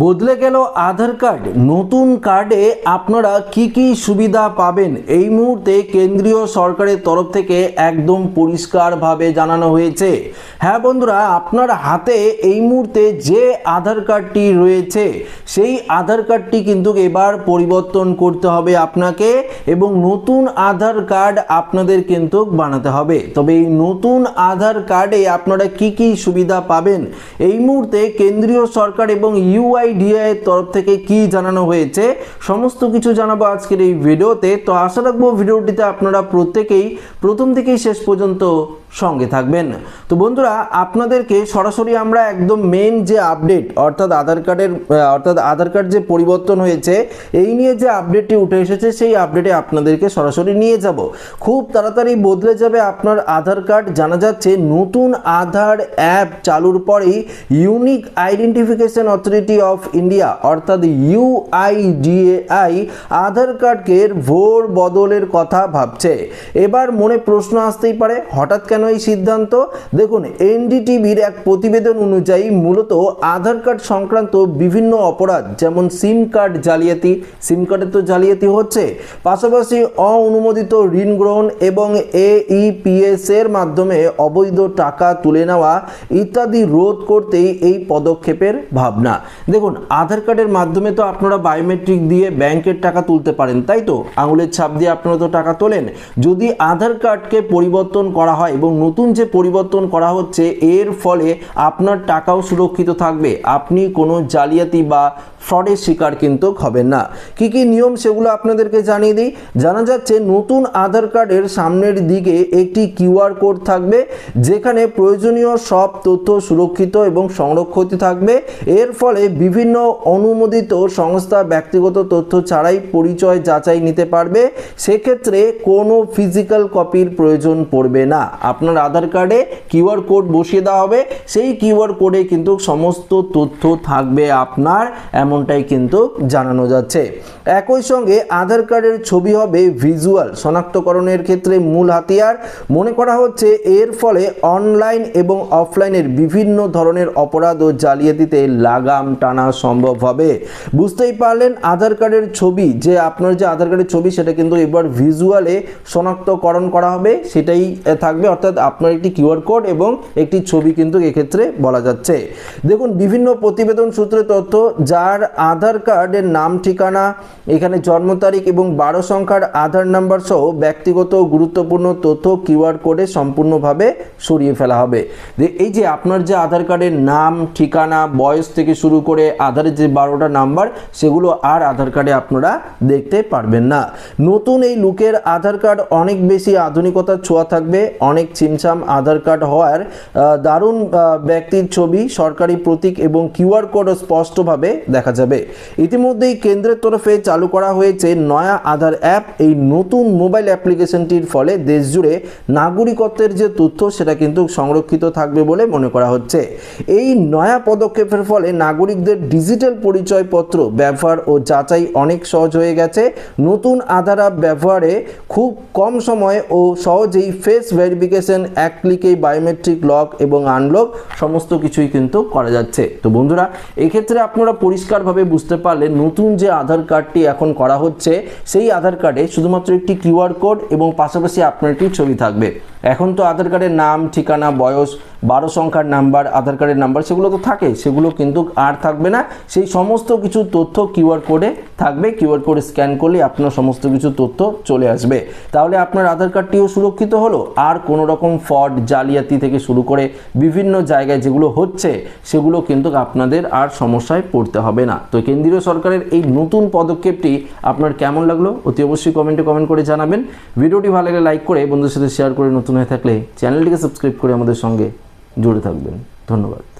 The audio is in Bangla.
বদলে গেল আধার কার্ড। নতুন কার্ডে আপনারা কি কি সুবিধা পাবেন? এই মুহূর্তে কেন্দ্রীয় সরকারের তরফ থেকে একদম পরিষ্কারভাবে জানানো হয়েছে। হ্যাঁ বন্ধুরা, আপনার হাতে এই মুহূর্তে যে আধার কার্ডটি রয়েছে, সেই আধার কার্ডটি কিন্তু এবার পরিবর্তন করতে হবে আপনাকে এবং নতুন আধার কার্ড আপনাদের কিন্তু বানাতে হবে। তবে এই নতুন আধার কার্ডে আপনারা কি কি সুবিধা পাবেন? এই মুহূর্তে কেন্দ্রীয় সরকার এবং ইউআইডিআই এর তরফ থেকে কি জানানো হয়েছে, সমস্ত কিছু জানাব আজকের এই ভিডিওতে। তো আশা রাখব ভিডিওটিতে আপনারা প্রত্যেকেই প্রথম থেকেই শেষ পর্যন্ত সঙ্গে থাকবেন। তো বন্ধুরা, আপনাদেরকে সরাসরি আমরা একদম মেন যে আপডেট অর্থাৎ আধার কার্ডের অর্থাৎ আধার কার্ড যে পরিবর্তন হয়েছে, এই নিয়ে যে আপডেটটি উঠে এসেছে, সেই আপডেটে আপনাদেরকে সরাসরি নিয়ে যাব। খুব তাড়াতাড়ি বদলে যাবে আপনার আধার কার্ড। জানা যাচ্ছে নতুন আধার অ্যাপ চালুর পরেই unique identification authority of India অর্থাৎ ইউআইডিএআই আধার কার্ডকে ভোর বদলের কথা ভাবছে। এবার মনে প্রশ্ন আসতেই পারে, হঠাৎ কেন এই সিদ্ধান্ত। দেখুন, এনডিটিভির এক প্রতিবেদন অনুযায়ী মূলত আধার কার্ড সংক্রান্ত বিভিন্ন অপরাধ, যেমন সিম কার্ড জালিয়াতি, সিম কার্ডে তো জালিয়াতি হচ্ছে, পাশাপাশি অঅনুমোদিত ঋণ গ্রহণ এবং এইপিএস এর মাধ্যমে অবৈধ টাকা তুলে নেওয়া ইত্যাদি রোধ করতেই এই পদক্ষেপের ভাবনা। দেখুন, আধার কার্ডের মাধ্যমে তো আপনারা বায়োমেট্রিক দিয়ে ব্যাংকের টাকা তুলতে পারেন, তাই তো? আঙুলের ছাপ দিয়ে আপনারা তো টাকা তোলেন। যদি আধার কার্ডকে পরিবর্তন করা হয় এবং নতুন যে পরিবর্তন করা হচ্ছে, এর ফলে আপনার টাকাও সুরক্ষিত থাকবে। আপনি কোনো জালিয়াতি বা ফ্রডের শিকার কিন্তু হবেন না। কি কি নিয়ম সেগুলো আপনাদেরকে জানিয়ে দিই? জানা যাচ্ছে, নতুন আধার কার্ডের সামনের দিকে একটি কিউআর কোড থাকবে, যেখানে প্রয়োজনীয় সব তথ্য সুরক্ষিত এবং সংরক্ষিত থাকবে। এর ফলে বিভিন্ন অনুমোদিত সংস্থা ব্যক্তিগত তথ্য ছাড়াই পরিচয় যাচাই নিতে পারবে। সেক্ষেত্রে কোনো ফিজিক্যাল কপির প্রয়োজন পড়বে না। আপনার আধার কার্ডে কিউআর কোড বসিয়ে দেওয়া হবে। সেই কিউআর কোডে কিন্তু সমস্ত তথ্য থাকবে আপনার, এমনটাই কিন্তু জানানো যাচ্ছে। একই সঙ্গে আধার কার্ডের ছবি হবে ভিজুয়াল, শনাক্তকরণের ক্ষেত্রে মূল হাতিয়ার। মনে করা হচ্ছে এর ফলে অনলাইন এবং অফলাইনের বিভিন্ন ধরনের অপরাধ ও জালিয়াতিতে লাগাম টানা সম্ভব হবে। বুঝতেই পারলেন, আধার কার্ডের ছবি, যে আপনার যে আধার কার্ডের ছবি, সেটা কিন্তু এবার ভিজুয়ালে শনাক্তকরণ করা হবে, সেটাই থাকবে। অর্থাৎ আপনার একটি কিউআর কোড এবং একটি ছবি কিন্তু এক্ষেত্রে বলা যাচ্ছে। দেখুন, বিভিন্ন প্রতিবেদন সূত্রে তথ্য, যার আধার কার্ডের নাম, ঠিকানা, এখানে জন্ম তারিখ এবং বারো সংখ্যার আধার নাম্বার সহ ব্যক্তিগত গুরুত্বপূর্ণ তথ্য কিউআর কোডে সম্পূর্ণভাবে সরিয়ে ফেলা হবে। এই যে আপনার যে আধার কার্ডের নাম, ঠিকানা, বয়স থেকে শুরু করে আধারের যে বারোটা নাম্বার, সেগুলো আর আধার কার্ডে আপনারা দেখতে পারবেন না। নতুন এই লুকের আধার কার্ড অনেক বেশি আধুনিকতার ছোঁয়া থাকবে, অনেক চিমচাম আধার কার্ড হওয়ার দারুণ ব্যক্তির ছবি, সরকারি প্রতীক এবং কিউআর কোডও স্পষ্টভাবে দেখা যাবে। ইতিমধ্যেই কেন্দ্রের তরফে চালু করা হয়েছে নয়া আধার অ্যাপ। এই নতুন মোবাইল অ্যাপ্লিকেশনটির ফলে দেশ জুড়ে নাগরিকত্বের যে তথ্য, সেটা কিন্তু সংরক্ষিত থাকবে বলে মনে করা হচ্ছে। এই নয়া পদক্ষেপের ফলে নাগরিকদের ডিজিটাল পরিচয়পত্র ব্যবহার ও যাচাই অনেক সহজ হয়ে গেছে। নতুন আধার অ্যাপ ব্যবহারে খুব কম সময়ে ও সহজেই ফেস ভেরিফিকেশন এক ক্লিকেই বায়োমেট্রিক লক এবং আনলক সমস্ত কিছুই কিন্তু করা যাচ্ছে। তো বন্ধুরা, এক্ষেত্রে আপনারা পরিষ্কারভাবে বুঝতে পারলে নতুন যে আধার কার্ডটি এখন করা হচ্ছে, সেই আধার কার্ডে শুধুমাত্র একটি কিউআর কোড এবং পাশাপাশি আপনার একটি ছবি থাকবে। এখন তো আধার কার্ডের নাম, ঠিকানা, বয়স, বারো সংখ্যার নাম্বার আধার কার্ডের নাম্বার সেগুলো তো থাকে, সেগুলো কিন্তু আর থাকবে না। সেই সমস্ত কিছু তথ্য কিউআর কোডে থাকবে কিউআর কোড স্ক্যান করলে আপনার সমস্ত কিছু তথ্য চলে আসবে। তাহলে আপনার আধার কার্ডটিও সুরক্ষিত হলো, আর কোনো রকম ফ্রড জালিয়াতি থেকে শুরু করে বিভিন্ন জায়গায় যেগুলো হচ্ছে, সেগুলো কিন্তু আপনাদের আর সমস্যায় পড়তে হবে না। তো কেন্দ্রীয় সরকারের এই নতুন পদক্ষেপটি আপনার কেমন লাগল অতি অবশ্যই কমেন্টে কমেন্ট করে জানাবেন। ভিডিওটি ভালো লাগলে লাইক করে বন্ধুদের সাথে শেয়ার করে নতুন হয়ে থাকলে চ্যানেলটিকে সাবস্ক্রাইব করে আমাদের সঙ্গে জুড়ে থাকবেন। ধন্যবাদ।